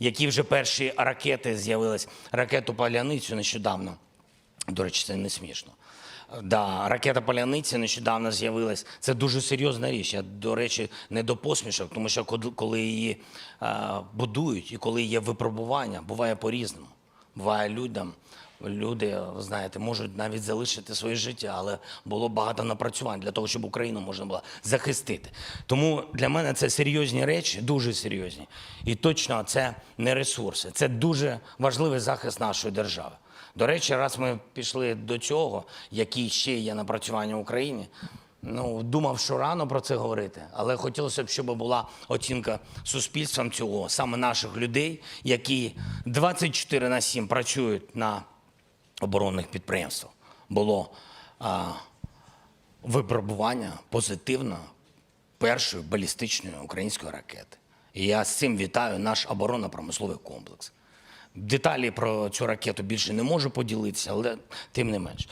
які вже перші ракети з'явились. Ракету Паляницю нещодавно. До речі, це не смішно. Да, ракета Паляниця нещодавно з'явилась. Це дуже серйозна річ. Я, до речі, не до посмішок, тому що коли- її е, будують і коли є випробування, буває по-різному. Буває людям. Люди, знаєте, можуть навіть залишити своє життя, але було багато напрацювань для того, щоб Україну можна було захистити. Тому для мене це серйозні речі, дуже серйозні. І точно це не ресурси. Це дуже важливий захист нашої держави. До речі, раз ми пішли до цього, які ще є напрацювання в Україні. Ну, думав, що рано про це говорити, але хотілося б, щоб була оцінка суспільством цього, саме наших людей, які 24 на 7 працюють на оборонних підприємств Було а, випробування позитивно першої балістичної української ракети. І я з цим вітаю наш оборонно-промисловий комплекс. Деталі про цю ракету більше не можу поділитися, але тим не менш.